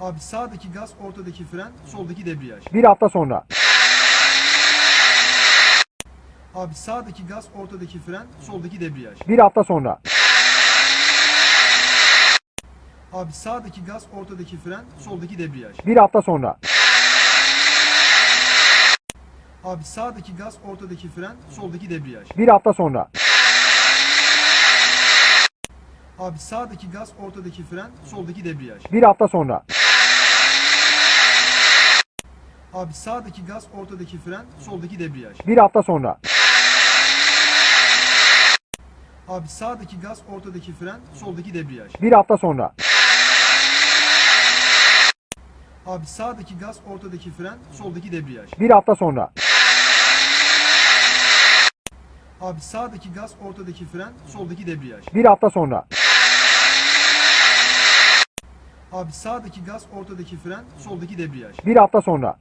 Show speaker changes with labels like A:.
A: Abi sağdaki gaz, ortadaki fren, soldaki debriyaj.
B: Bir hafta sonra.
A: Abi sağdaki gaz, ortadaki fren, soldaki debriyaj.
B: Bir hafta sonra.
A: Abi sağdaki gaz, ortadaki fren, soldaki debriyaj.
B: Bir hafta sonra.
A: Abi sağdaki gaz, ortadaki fren, soldaki debriyaj.
B: Bir hafta sonra.
A: Abi sağdaki gaz, ortadaki fren, soldaki debriyaj.
B: Bir hafta sonra.
A: Abi sağdaki gaz, ortadaki fren, soldaki debriyaj.
B: Bir hafta sonra.
A: Abi sağdaki gaz, ortadaki fren, soldaki debriyaj.
B: Bir hafta sonra.
A: Abi sağdaki gaz, ortadaki fren, soldaki debriyaj.
B: Bir hafta sonra.
A: Abi sağdaki gaz, ortadaki fren, soldaki debriyaj.
B: Bir hafta sonra.
A: Abi sağdaki gaz, ortadaki fren, soldaki debriyaj.
B: Bir hafta sonra.